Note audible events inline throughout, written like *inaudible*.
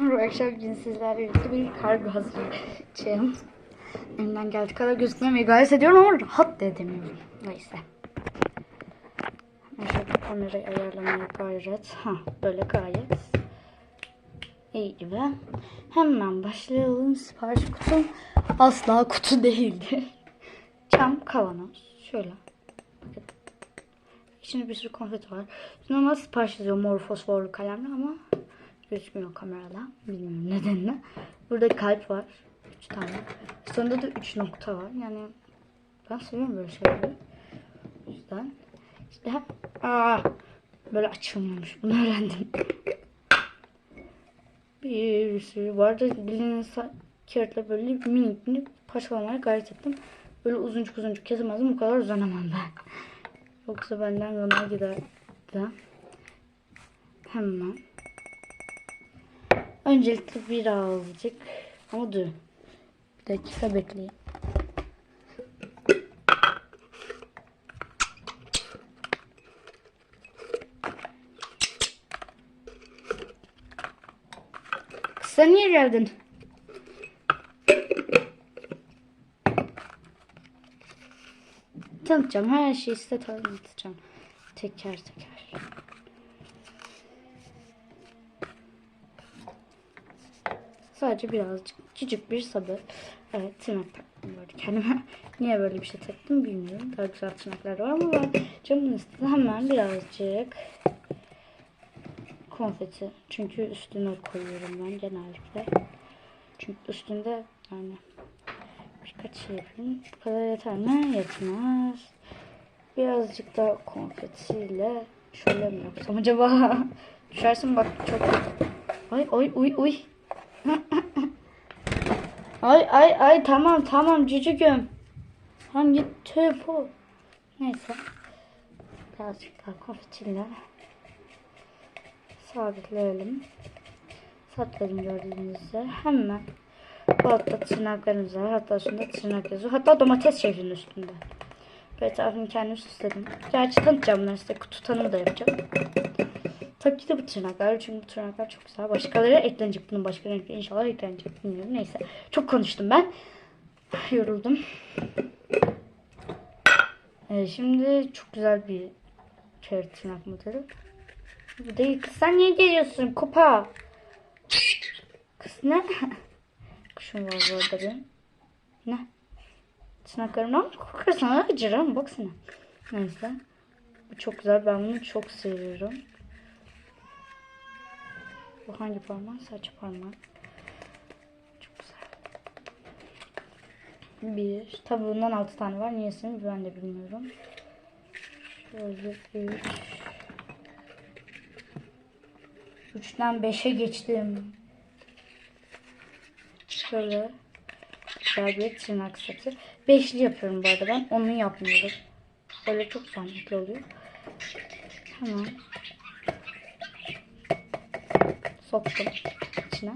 Bu akşam cinsizlerle birlikte bir kargo hazırlayacağım. Elimden geldiği kadar gözükmemeyi gayret ediyorum ama rahat da edemiyorum. Neyse. Şöyle kamerayı ayarlamaya gayret. Ha böyle gayet. İyi gibi. Hemen başlayalım. Sipariş kutum asla kutu değildir. *laughs* Cam kavanoz. Şöyle. Bakın. İçinde bir sürü konfeti var. Normal sipariş yazıyor mor fosforlu kalemle ama gözükmüyor kamerada. Bilmiyorum nedenle. Burada kalp var. 3 tane. Sonunda da 3 nokta var. Yani ben seviyorum böyle şeyleri. O yüzden işte hep aa, böyle açılmıyormuş. Bunu öğrendim. Bir sürü vardı. Bildiğiniz kağıtla böyle minik minik parçalamaya gayret ettim. Böyle uzuncuk uzuncuk kesemezdim. Bu kadar uzanamam ben. Yoksa benden yana giderdi. Hemen. Öncelikle birazcık ama dur. Bir dakika bekleyin. Kız Sen niye geldin? Tanıtacağım. Her şeyi size tanıtacağım. Teker teker. Sadece birazcık küçük bir sabır. Evet tırnak taktım böyle kendime. *laughs* Niye böyle bir şey taktım bilmiyorum. Daha güzel tırnaklar var ama ben camın üstüne hemen birazcık konfeti. Çünkü üstüne koyuyorum ben genellikle. Çünkü üstünde yani birkaç şey yapayım. Bu kadar yeter mi? Yetmez. Birazcık da konfetiyle şöyle mi yapsam acaba? *laughs* Düşersin bak çok kötü. Ay ay uy uy. Ay ay ay tamam tamam cücüğüm. Tamam git tüp o. Neyse. Birazcık daha konfetiyle sabitleyelim. Sabitledim gördüğünüz. Hemen bu altta tırnaklarımız var. Hatta üstünde tırnak yazıyor. Hatta domates şehrinin üstünde. Böyle tarafını kendim süsledim. Gerçi tanıtacağım bunları size. Kutu tanımı da yapacağım. Tabii ki de bu tırnaklar. Çünkü bu tırnaklar çok güzel. Başkaları eklenecek. Bunun başka renkleri inşallah eklenecek. Bilmiyorum. Neyse. Çok konuştum ben. Yoruldum. Ee, şimdi çok güzel bir şey tırnak modeli. Bu değil. Kız sen niye geliyorsun? Kupa. Kız ne? *laughs* Kuşum var bu arada benim. Ne? Tırnaklarımdan korkarsan acırım. Baksana. Neyse. Bu çok güzel. Ben bunu çok seviyorum. Bu hangi parmağın? Saç parmağın. Çok güzel. Bir. Tabi bundan altı tane var. Niyesini ben de bilmiyorum. Şöyle üç. Üçten beşe geçtim. Şöyle güzel bir tırnak seti. Beşli yapıyorum bu arada ben. Onu yapmıyorum. Böyle çok zahmetli oluyor. Hemen soktum içine.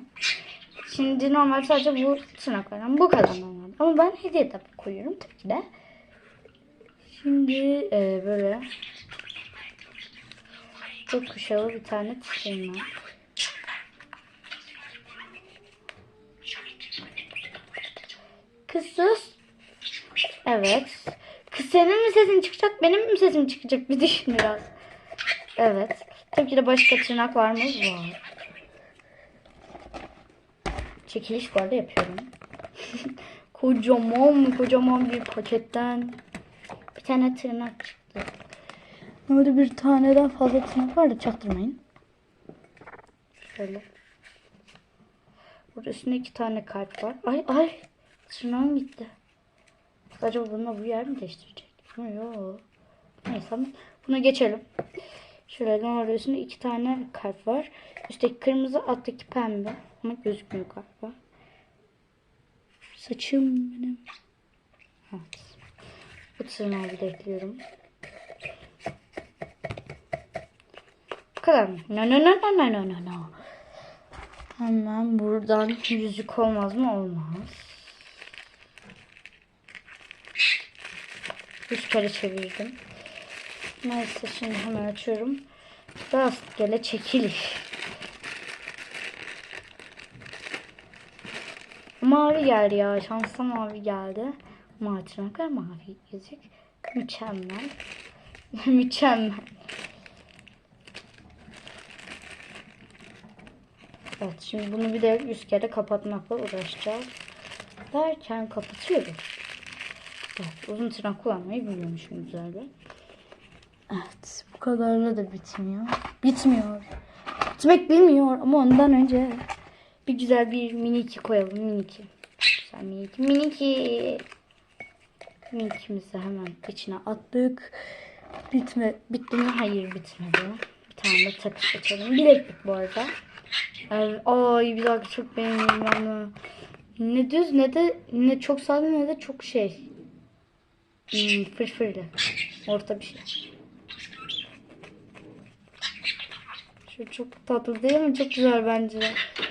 Şimdi normal sadece bu tırnaklardan bu kadar normal. Ama ben hediye tabi koyuyorum tabii ki de. Şimdi e, böyle çok kuşalı bir tane tırnak. Kız sus. Evet. Kız senin mi sesin çıkacak benim mi sesim çıkacak bir düşün biraz. Evet. Tabii ki de başka tırnaklarımız var. Çekiliş arada yapıyorum. *laughs* kocaman kocaman bir paketten bir tane tırnak çıktı. Orada bir taneden fazla tırnak var da çaktırmayın. Şöyle. Burada üstünde iki tane kalp var. Ay ay. Tırnağım gitti. Acaba bununla bu yer mi değiştirecek? Yok. Neyse buna geçelim. Normal üstünde iki tane kalp var. Üstteki kırmızı alttaki pembe. Ama gözükmüyor galiba. Saçım benim. Evet. Bu tırnağı bir ekliyorum. Bu kadar mı? No no no no no no no no. Hemen buradan yüzük olmaz mı? Olmaz. Üç kere çevirdim. Neyse şimdi hemen açıyorum. Rastgele çekiliş. mavi geldi ya. Şanslı mavi geldi. Mavi tırnaklar mavi yüzük. Mükemmel. *laughs* Mükemmel. Evet şimdi bunu bir de yüz kere kapatmakla uğraşacağız. Derken kapatıyoruz. Evet uzun tırnak kullanmayı biliyormuşum güzelce. Evet bu kadarla da bitmiyor. Bitmiyor. Bitmek bilmiyor ama ondan önce bir güzel bir miniki koyalım miniki. Güzel miniki. Miniki. Minikimizi hemen içine attık. Bitme, bitti mi? Hayır bitmedi. Bir tane de takış açalım. Bileklik bu arada. Ay, ay bir dakika çok beğendim onu. Ne düz ne de ne çok sade ne de çok şey. Hmm, fırfırlı. Orta bir şey. Şu çok tatlı değil mi? Çok güzel bence.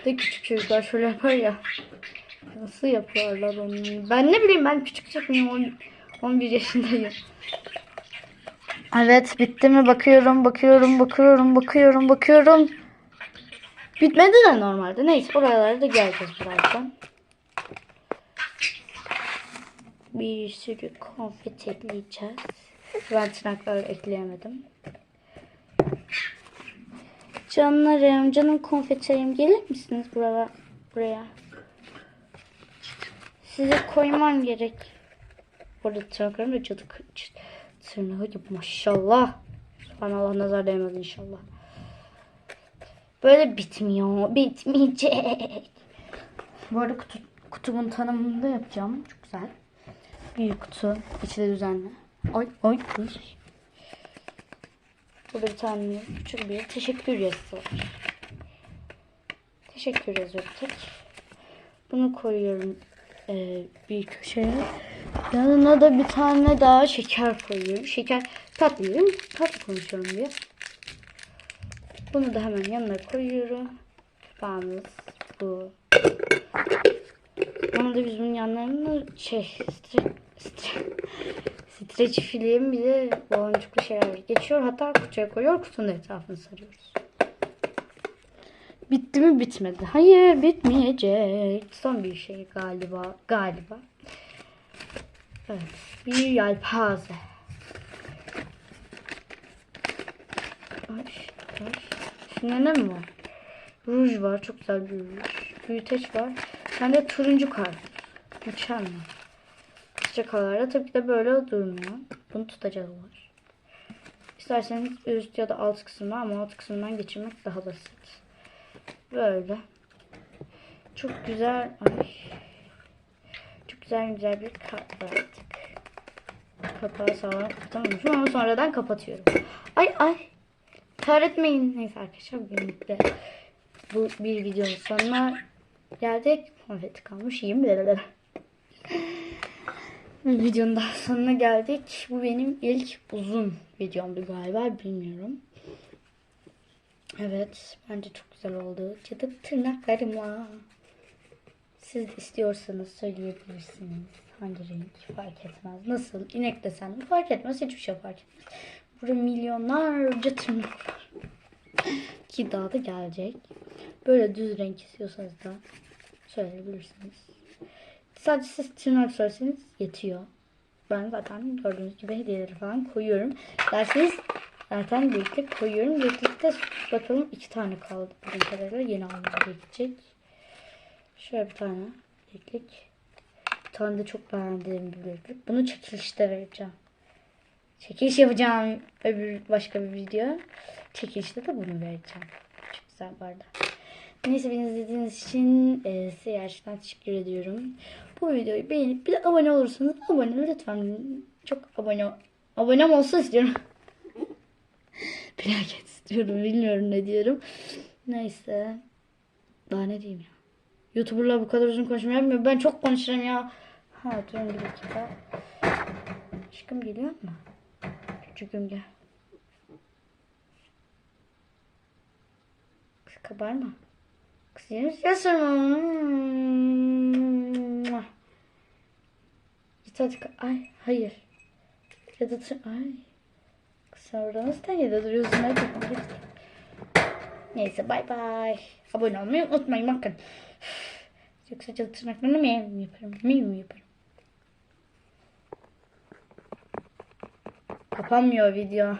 De küçük çocuklar şöyle yapar ya. Nasıl yapıyorlar onu? Ben ne bileyim ben küçük çocukmuyum. 11 yaşındayım. Evet bitti mi? Bakıyorum, bakıyorum, bakıyorum, bakıyorum, bakıyorum. Bitmedi de normalde. Neyse oralara da geleceğiz birazdan. Bir sürü konfet ekleyeceğiz. Ben tırnakları ekleyemedim. Canlarım, canım konfetlerim gelir misiniz buraya? buraya? Size koymam gerek. Burada tırnaklarım da cadı tırnağı gibi maşallah. Bana Allah nazar değmez inşallah. Böyle bitmiyor. Bitmeyecek. Bu arada kutu, kutumun tanımını da yapacağım. Çok güzel. Bir kutu. içi de düzenli. Ay ay ay. Burada bir tane küçük bir teşekkür yazısı var. Teşekkür yazıyor bir tek. Bunu koyuyorum eee, bir köşeye. Yanına da bir tane daha şeker koyuyorum. Şeker tatlı yiyorum. Tatlı konuşuyorum diye. Bunu da hemen yanına koyuyorum. Bağımız bu. Onu da biz bunun yanlarına şey streç film bir de baloncuklu şeyler geçiyor. Hatta kutuya koyuyor. Kutunun etrafını sarıyoruz. Bitti mi bitmedi. Hayır bitmeyecek. Son bir şey galiba. Galiba. Evet. Bir yelpaze. Ay. Şimdi ne mi var? Ruj var. Çok güzel bir ruj. Büyüteç var. Ben de turuncu kar. Mükemmel. Çakalarda tabii ki de böyle durmuyor. Bunu tutacağı var. İsterseniz üst ya da alt kısımdan ama alt kısımdan geçirmek daha basit. Böyle. Çok güzel. Ay. Çok güzel güzel bir kart verdik. Kapağı sağlam kapatamamışım ama sonradan kapatıyorum. Ay ay. Kahretmeyin. Neyse arkadaşlar bugünlük bu bir videonun sonuna geldik. Evet kalmış 20 lira. *laughs* Bir videonun daha sonuna geldik. Bu benim ilk uzun videomdu galiba bilmiyorum. Evet bence çok güzel oldu. Cadı tırnaklarımla. Siz de istiyorsanız söyleyebilirsiniz. Hangi renk fark etmez. Nasıl? İnek desen mi fark etmez. Hiçbir şey fark etmez. Burada milyonlarca tırnak var. Ki daha da gelecek. Böyle düz renk istiyorsanız da söyleyebilirsiniz. Sadece siz tırnak söylerseniz yetiyor. Ben zaten gördüğünüz gibi hediyeleri falan koyuyorum. Derseniz zaten birlikte koyuyorum. Birlikte bakalım iki tane kaldı. Bugün kadarıyla yeni almam gerekecek. Şöyle bir tane bileklik. Bir tane de çok beğendiğim bir bileklik. Bunu çekilişte vereceğim. Çekiliş yapacağım öbür başka bir video. Çekilişte de bunu vereceğim. Çok güzel bu arada. Neyse beni izlediğiniz için e, size gerçekten teşekkür ediyorum. Bu videoyu beğenip bir de abone olursanız abone lütfen çok abone abonem olsun istiyorum. *laughs* Plaket istiyorum bilmiyorum ne diyorum. Neyse. Daha ne diyeyim ya. Youtuberlar bu kadar uzun konuşma yapmıyor. Ben çok konuşurum ya. Ha durun bir dakika. Aşkım geliyor mu? Küçüküm gel. Kabarma. Kız yeni yaşarım. Git hadi. Ay hayır. Ya da ay. Sen orada nasıl dengede duruyorsun? Hadi git. Neyse bay bay. Abone olmayı unutmayın bakın. Yoksa cadı tırnaklarını mı yaparım? Mi mi yaparım? Kapanmıyor video.